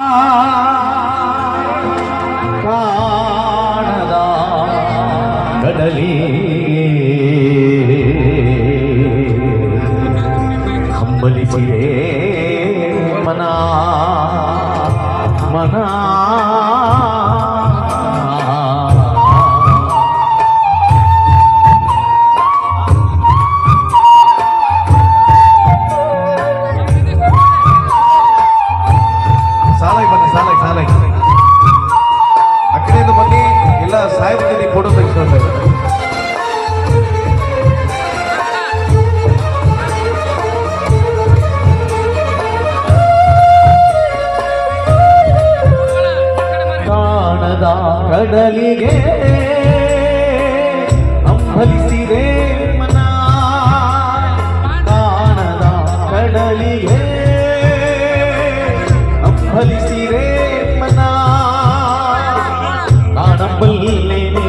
Ah. ಕಡಲಿಗೆ ಅಂಬಲಿಸಿದೆ ಮನ. ಕಾಣದ ಕಡಲಿಗೆ ಅಂಬಲಿಸಿದೆ ಮನ. ಕಾಣಬಲ್ಲೇನೆ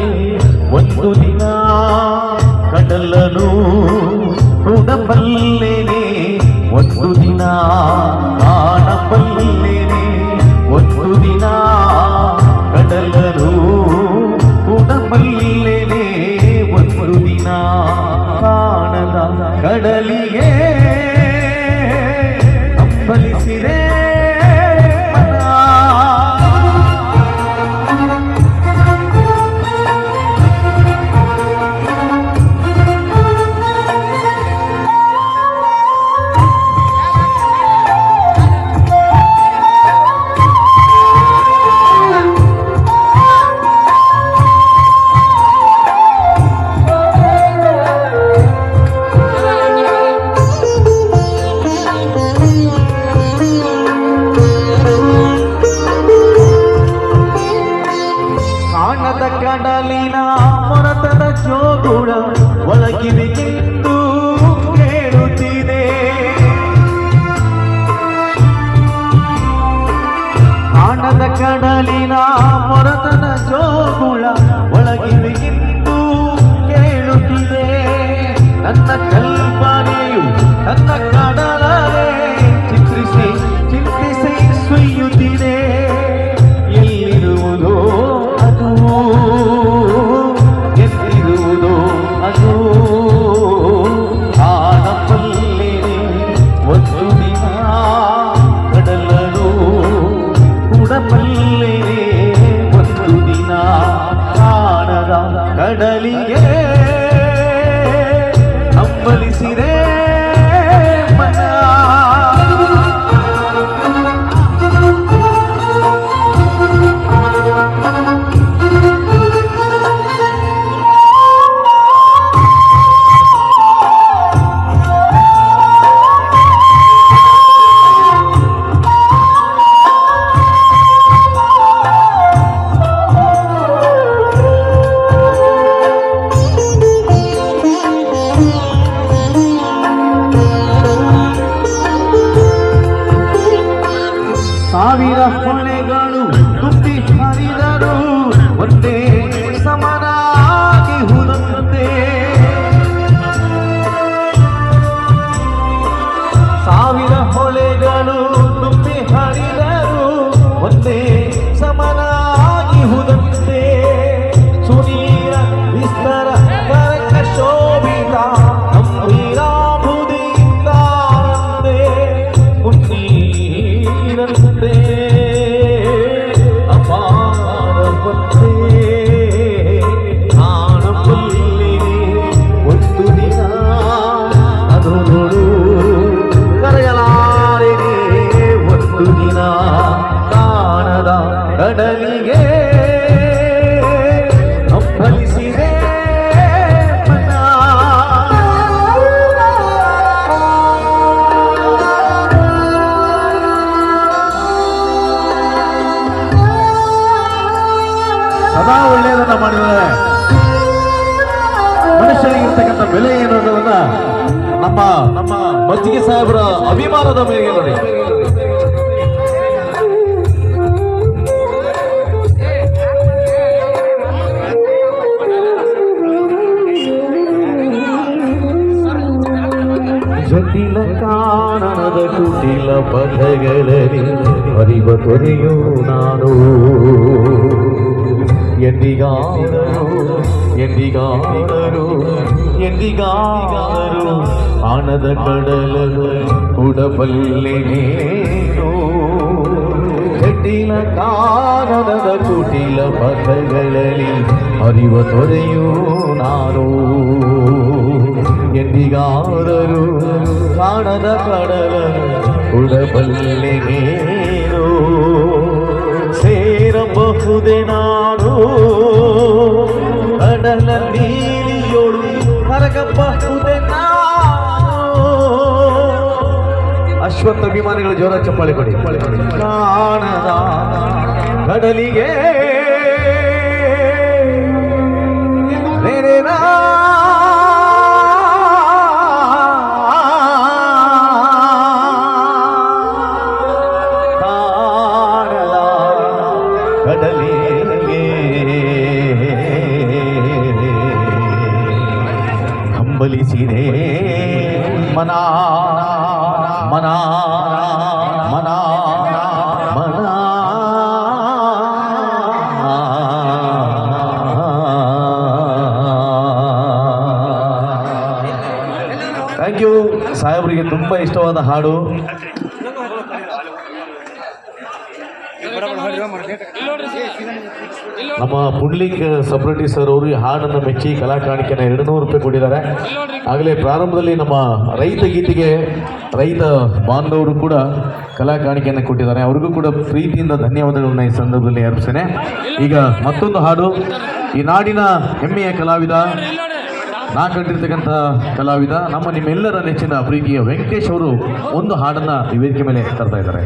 ಒಂದು ದಿನ ಕಡಲನು ನೋಡಬಲ್ಲೇನೆ ಒಂದು ದಿನ ಕಾಣಬಲ್ಲೇನೆ ಒಂದು ದಿನ నందనరూ ఎడలినా మొరతన జో ಭಾಷೆಗೆ ಇರ್ತಕ್ಕಂಥ ಬೆಲೆ ಏನಾದವನ್ನ ನಮ್ಮ ನಮ್ಮ ಮಜ್ಜಿಗೆ ಸಾಹೇಬರ ಅಭಿಮಾನದ ಮೇಲೆ ನೋಡಿ. ಜಟಿಲ ಕಾಣದ ಕುಟಿಲ ಪದಗಳಲ್ಲಿ ಅರಿವ ತೊರೆಯೋ ನಾನು. ಎಂದಿಗಾದರೂ ಎಂದಿಗಾದರೂ ಎಂದಿಗಾದರೂ ಆನದ ಕಡಲಲು ಕುಡಬಲ್ಲೆ ನೀನು ಜಟಿಲ ಕಾನನದ ಕುಟಿಲ ಪಥಗಳಲ್ಲಿ ಹರಿವ ತೊರೆಯೂ ನಾನು ಎಂದಿಗಾದರೂ ಕಾಣದ ಕಡಲ ಉಡಬಲ್ಲೆ ನೀನು ಸೇರಬಹುದೇ ನಾನು ಅಶ್ವತ್ಥ ಅಭಿಮಾನಿಗಳು ಜೋರ ಚಪ್ಪಾಳಿ ಕೊಡಿ. ಕಾಣದ ಕಡಲಿಗೆ. ರೇರೇನಾ. ಕಾಣದ ಕಡಲಿಗೆ. ಹಂಬಲಿಸಿದೆ ಮನ ಮನ ಮನ ಮನ. ಥ್ಯಾಂಕ್ ಯು ಸಾಹೇಬರಿಗೆ ತುಂಬ ಇಷ್ಟವಾದ ಹಾಡು. ನಮ್ಮ ಪುಂಡ್ಲಿಕ್ ಸಪ್ರೆಟಿ ಸರ್ ಅವರು ಈ ಹಾಡನ್ನು ಮೆಚ್ಚಿ ಕಲಾ ಕಾಣಿಕೆನ ಎರಡು ನೂರು ರೂಪಾಯಿ ಕೊಟ್ಟಿದ್ದಾರೆ. ಆಗಲೇ ಪ್ರಾರಂಭದಲ್ಲಿ ನಮ್ಮ ರೈತ ಗೀತೆಗೆ ರೈತ ಬಾಂಧವರು ಕೂಡ ಕಲಾ ಕಾಣಿಕೆಯನ್ನು ಕೊಟ್ಟಿದ್ದಾರೆ. ಅವ್ರಿಗೂ ಕೂಡ ಪ್ರೀತಿಯಿಂದ ಧನ್ಯವಾದಗಳನ್ನ ಈ ಸಂದರ್ಭದಲ್ಲಿ ಅರ್ಪಿಸ್ತೇನೆ. ಈಗ ಮತ್ತೊಂದು ಹಾಡು. ಈ ನಾಡಿನ ಹೆಮ್ಮೆಯ ಕಲಾವಿದ ನಾ ಕಂಡಿರ್ತಕ್ಕಂಥ ಕಲಾವಿದ ನಮ್ಮ ನಿಮ್ಮೆಲ್ಲರ ನೆಚ್ಚಿನ ಪ್ರೀತಿಯ ವೆಂಕಟೇಶ್ ಅವರು ಒಂದು ಹಾಡನ್ನು ಈ ವೇದಿಕೆ ಮೇಲೆ ತರ್ತಾ ಇದ್ದಾರೆ.